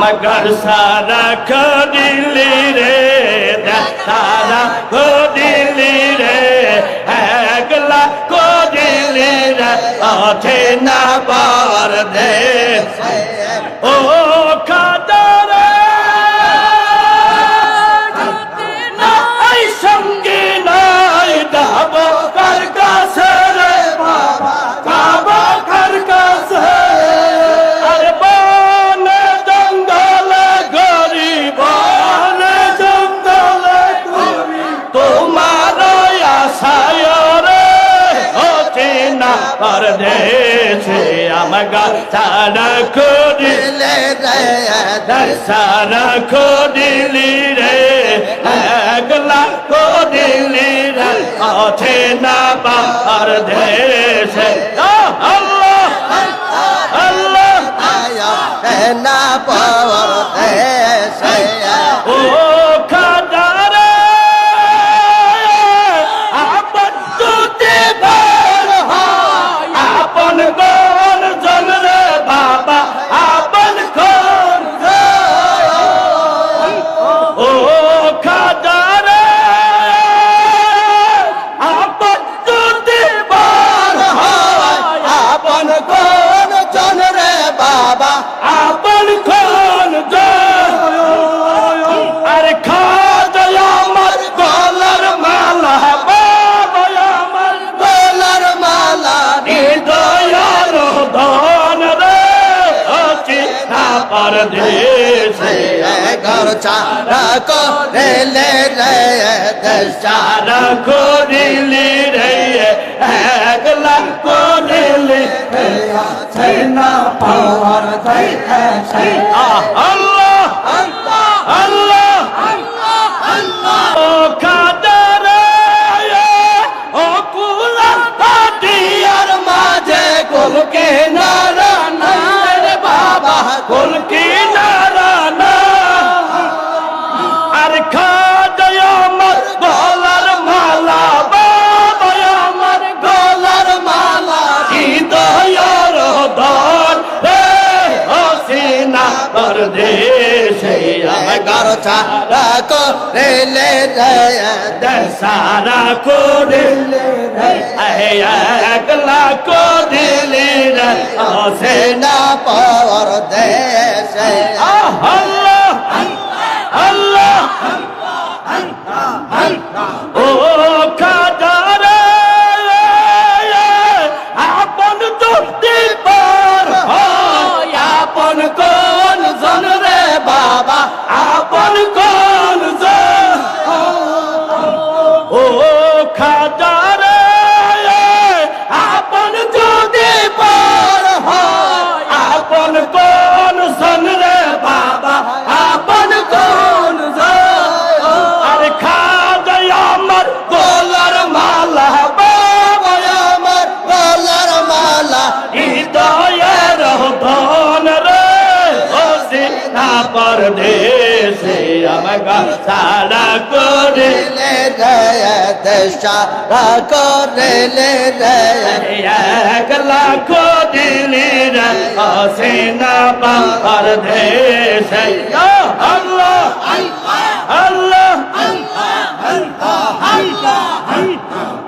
আমার সারা কদিলি রে সারা কদিলি রে। একলা কদিলি রে অথে না বার দে। ও পরদেশে আমাগা সারা করি দিলে রে সারা কদিলি রে। একলা কদিলি রে আছে না পার ঘর চারা করেলে রে দেশা সারা করিলি রে একলা করিলি না পাওয়ার আহ, আল্লাহ আল্লাহ। চারা করেলে সারা করিলে একলা করিলে সে না পাওয়ার দেশে। আল্লাহ আল্লাহ। ও সারা করে লে রে দেশা করেলে রে একলা দিলি রে হসি না পরদেশে আল্লাহ আল্লাহ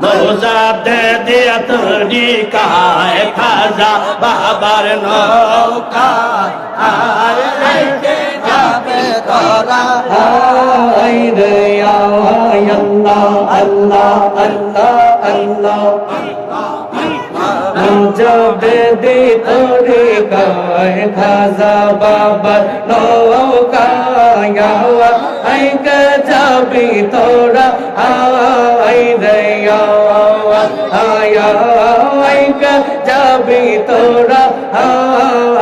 মোজা দে দিয়া তরি কায় খাজা বাবার নৌকা আয় রেখে যাবে তোরা আয় রে আয় আল্লাহ আল্লাহ আল্লাহ আল্লাহ। জবে দি তোরে গায় খাজা বাবার নৌকা আই কে যাবি তোরা? আই রে আয় আই কে যাবি তোরা?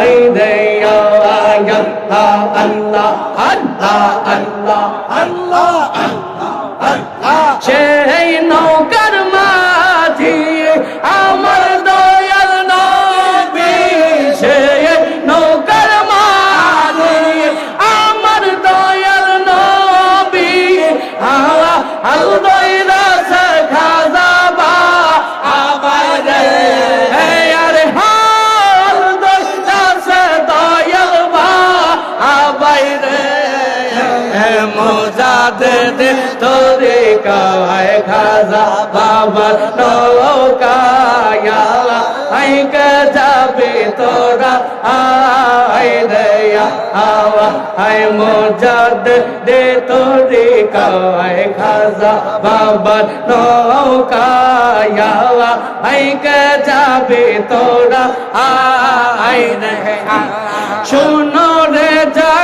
আই রে আল্লাহ আল্লাহ আল্লাহ। চাঁদে তোরে কায় খাজা বাবার নৌকায় আইকে যাবে তোরা, আয় দয়া আওয়া আয় মোজাদ দে তোরে কায় খাজা বাবার নৌকায় আইকে যাবে তোরা, আয় দয়া। শুনো রে যা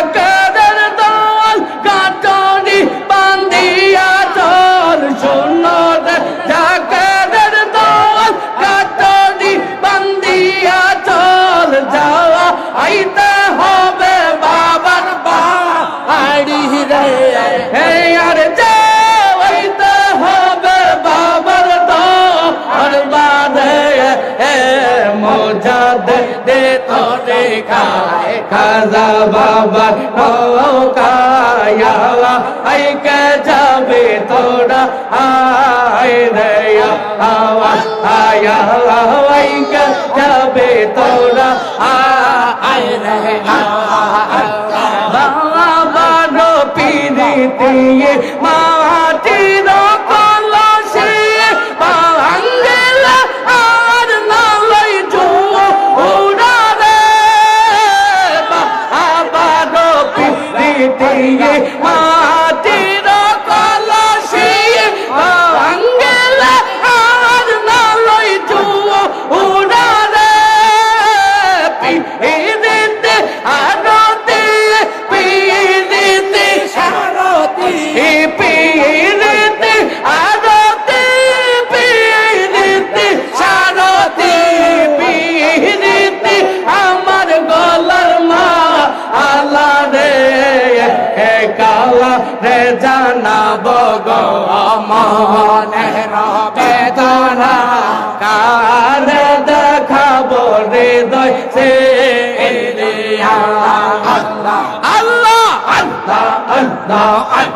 খায় খাজা বাবা কায়ালা আইকে যাবে তোরা আয় দয়া হাওয়া আয়ালা আইকে যাবে তোরা আয় দয়া। বাবা বানো পিড়িতে মা đồ.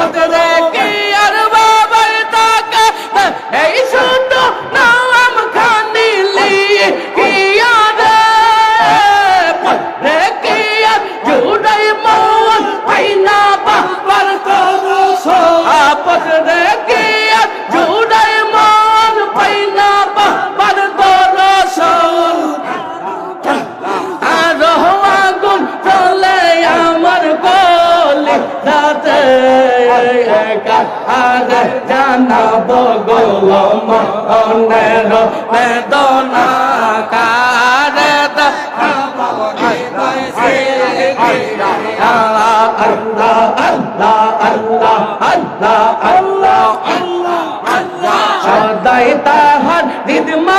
Father একা আর জানাব গোলম অনের বেদনা কার সদাই তাহার দিদম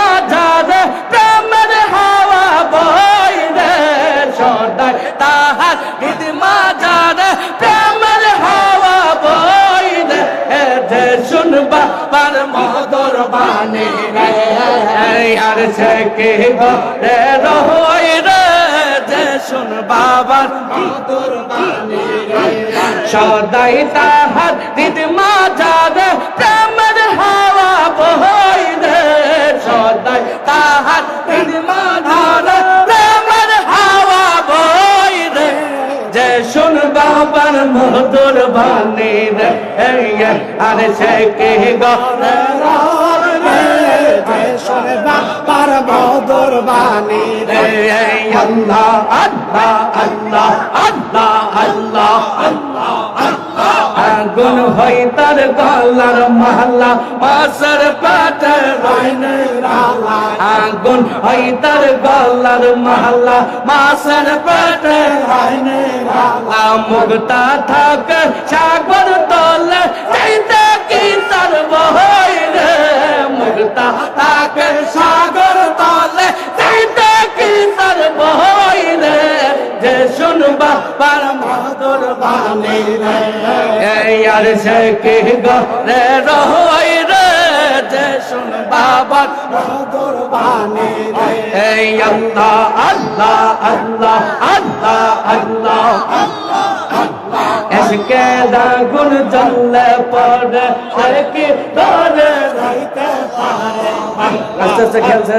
যে কে রে রহই রে, যে শুন বাবার মধুর বাণী সদাই তাহার দিদ মাঝারে প্রেমের হাওয়া বহই রে। সদাই তাহার দিদ মাঝারে প্রেমের হাওয়া বই রে। যে শুন বাবার মধুর বাণী রে আর সে কে গরে শুন বাবার মধুর বাণী রে। এই আল্লাহ আল্লাহ আল্লাহ আল্লাহ আল্লাহ আল্লাহ। আগুন হই তার গলার মহল্লা মাসর পাটে রাইনে আগুন হই তার গলার মহল্লা মাসর পাটে রাইনে মুক্তা থাক সাগর তলে, চাইতে কি তার বহই থাক সাগর তলে চাইতে কি তার বহই রে? যে শুনবা পার মধুর বাণী আর সে কি গরে রহই রে যে শুন বাবার মধুর বাণী রে। আল্লাহ আল্লাহ আল্লাহ আল্লাহ আল্লাহ এসকে দাগুন পড়ে খেলছে